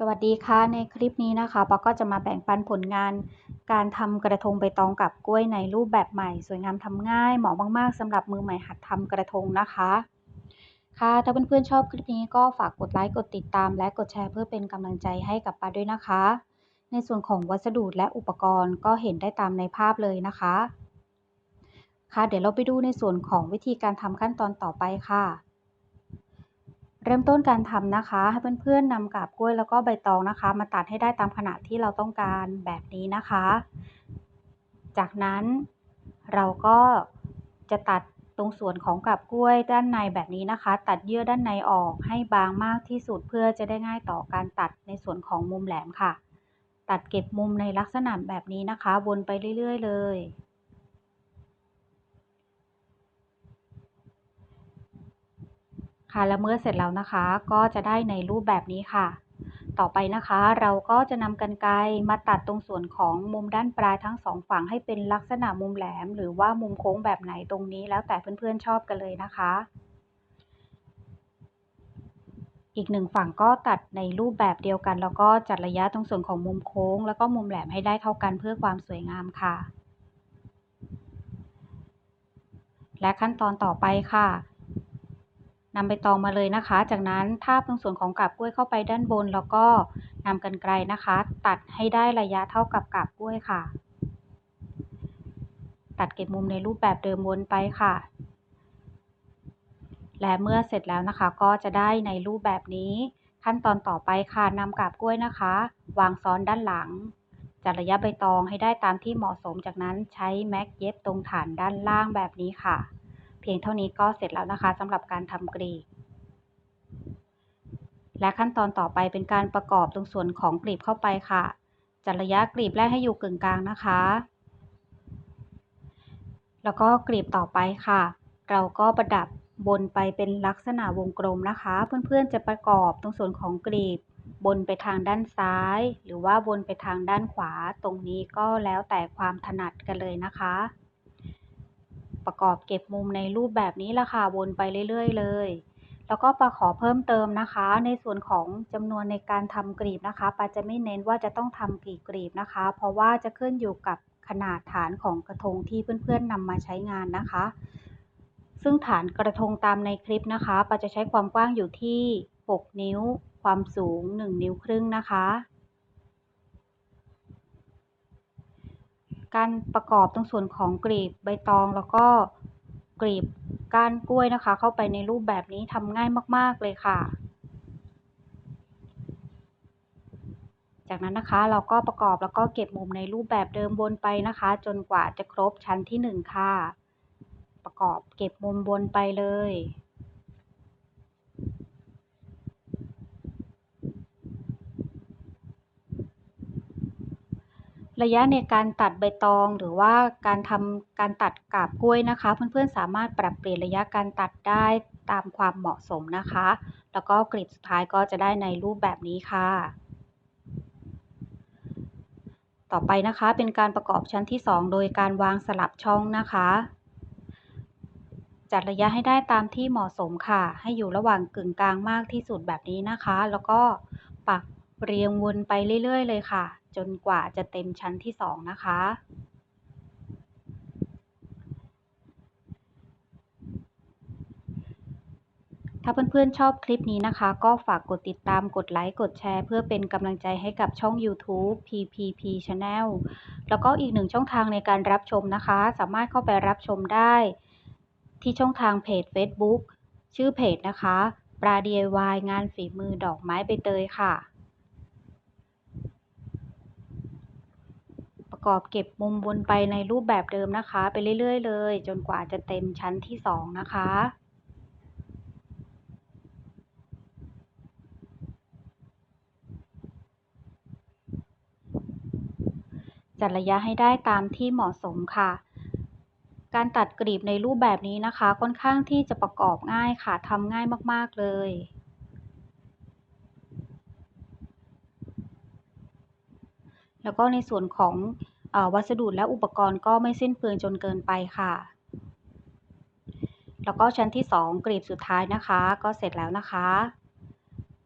สวัสดีค่ะ ในคลิปนี้นะคะปอก็จะมาแบ่งปันผลงานการทำกระทงใบตองกับกล้วยในรูปแบบใหม่ สวยงามทำง่ายเหมาะมากๆสำหรับมือใหม่หัดทำกระทงนะคะ ค่ะ ถ้าเพื่อนๆชอบคลิปนี้ก็ฝากกดไลค์กดติดตาม และกดแชร์เพื่อเป็นกำลังใจให้กับปาด้วยนะคะ ในส่วนของวัสดุและอุปกรณ์ก็เห็นได้ตามในภาพเลยนะคะ ค่ะเดี๋ยวเราไปดูในส่วนของวิธีการทำขั้นตอนต่อไปค่ะ เริ่มต้นการทำนะคะ ให้เพื่อนๆนำกาบกล้วยแล้วก็ใบตองนะคะ มาตัดให้ได้ตามขนาดที่เราต้องการแบบนี้นะคะ จากนั้นเราก็จะตัดตรงส่วนของกาบกล้วยด้านในแบบนี้นะคะ ตัดเยื่อด้านในออกให้บางมากที่สุดเพื่อจะได้ง่ายต่อการตัดในส่วนของมุมแหลมค่ะ ตัดเก็บมุมในลักษณะแบบนี้นะคะ วนไปเรื่อย ๆ เลย ค่ะและเมื่อเสร็จแล้วนะคะ ก็จะได้ในรูปแบบนี้ค่ะ ต่อไปนะคะ เราก็จะนำกรรไกรมาตัดตรงส่วนของมุมด้านปลายทั้งสองฝั่งให้เป็นลักษณะมุมแหลม หรือว่ามุมโค้งแบบไหนตรงนี้ แล้วแต่เพื่อนๆชอบกันเลยนะคะ อีกหนึ่งฝั่งก็ตัดในรูปแบบเดียวกัน แล้วก็จัดระยะตรงส่วนของมุมโค้ง แล้วก็มุมแหลมให้ได้เท่ากันเพื่อความสวยงามค่ะ และขั้นตอนต่อไปค่ะ นำใบตองมาเลยนะคะ จากนั้นทาบตรงส่วนของกาบกล้วยเข้าไปด้านบน แล้วก็นำกันไกลนะคะ ตัดให้ได้ระยะเท่ากับกาบกล้วยค่ะ ตัดเก็บมุมในรูปแบบเดิมวนไปค่ะ และเมื่อเสร็จแล้วนะคะ ก็จะได้ในรูปแบบนี้ ขั้นตอนต่อไปค่ะนำกาบกล้วยนะคะ วางซ้อนด้านหลังจัดระยะใบตองให้ได้ตามที่เหมาะสมจากนั้นใช้แม็กเย็บตรงฐานด้านล่างแบบนี้ค่ะ เพียงเท่านี้ก็เสร็จแล้วนะคะสำหรับการทำกรีบและขั้นตอนต่อไปเป็นการประกอบตรงส่วนของกรีบเข้าไปค่ะ จัดระยะกรีบแรกให้อยู่กึ่งกลางนะคะ แล้วก็กรีบต่อไปค่ะ เราก็ประดับบนไปเป็นลักษณะวงกลมนะคะ เพื่อนๆจะประกอบตรงส่วนของกรีบบนไปทางด้านซ้าย หรือว่าบนไปทางด้านขวา ตรงนี้ก็แล้วแต่ความถนัดกันเลยนะคะ ประกอบเก็บมุมในรูปแบบนี้ละค่ะวนไปเรื่อยๆ เลย แล้วก็ปาขอเพิ่มเติมนะคะ ในส่วนของจำนวนในการทำกรีบนะคะปาจะไม่เน้นว่าจะต้องทำกี่กรีบนะคะ เพราะว่าจะขึ้นอยู่กับขนาดฐานของกระทงที่เพื่อนๆนำมาใช้งานนะคะ ซึ่งฐานกระทงตามในคลิปนะคะปาจะใช้ความกว้างอยู่ที่ 6 นิ้ว ความสูง 1 นิ้วครึ่งนะคะ การประกอบตรงส่วนของกลีบใบตองแล้วก็กลีบก้านกล้วยนะคะ เข้าไปในรูปแบบนี้ทำง่ายมาก ๆ เลยค่ะ จากนั้นนะคะเราก็ประกอบแล้วก็เก็บมุมในรูปแบบเดิมบนไปนะคะ จนกว่าจะครบชั้นที่ 1 ค่ะ ประกอบเก็บมุมบนไปเลย ระยะในการตัดใบตองหรือว่าการทำการตัดกาบกล้วยนะคะ เพื่อนๆสามารถปรับเปลี่ยนระยะการตัดได้ตามความเหมาะสมนะคะ แล้วก็กลีบสุดท้ายก็จะได้ในรูปแบบนี้ค่ะ ต่อไปนะคะเป็นการประกอบชั้นที่ 2 โดยการวางสลับช่องนะคะ จัดระยะให้ได้ตามที่เหมาะสมค่ะ ให้อยู่ระหว่างกึ่งกลางมากที่สุดแบบนี้นะคะ แล้วก็ปัก เรียงวนไปเรื่อยๆ เลยค่ะ จนกว่าจะเต็มชั้นที่2นะคะ ถ้าเพื่อนๆชอบคลิปนี้นะคะ ก็ฝากกดติดตามกดไลค์กดแชร์ เพื่อเป็นกำลังใจให้กับช่อง YouTube PPP Channel แล้วก็อีกหนึ่งช่องทางในการรับชมนะคะ สามารถเข้าไปรับชมได้ ที่ช่องทางเพจ Facebook ชื่อเพจนะคะปลา DIY งานฝีมือดอกไม้ใบเตยค่ะ ประกอบเก็บมุมวนไปในรูปแบบเดิมนะคะ ไปเรื่อยๆ เลย จนกว่าจะเต็มชั้นที่สองนะคะจัดระยะให้ได้ตามที่เหมาะสมค่ะ การตัดกรีบในรูปแบบนี้นะคะ ค่อนข้างที่จะประกอบง่ายค่ะทำง่ายมากๆเลย แล้วก็ในส่วนของอวัสดุและอุปกรณ์ก็ไม่สิ้นเปลืองจนเกินไปค่ะ แล้วก็ชั้นที่ 2 กรีบสุดท้ายนะคะ ก็เสร็จแล้วนะคะ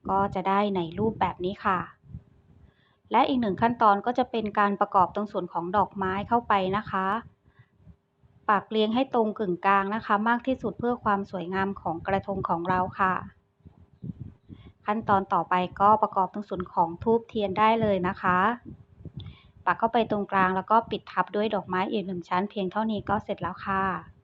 ก็จะได้ในรูปแบบนี้ค่ะ และอีกหนึ่งขั้นตอนก็จะเป็นการประกอบตรงส่วนของดอกไม้เข้าไปนะคะปักเรียงให้ตรงกึ่งกลางนะคะ มากที่สุดเพื่อความสวยงามของกระทงของเราค่ะ ขั้นตอนต่อไปก็ประกอบตรงส่วนของทูบเทียนได้เลยนะคะ ปักเข้าไปตรงกลางแล้วก็ปิดทับด้วยดอกไม้อีกหนึ่งชั้น เพียงเท่านี้ก็เสร็จแล้วค่ะ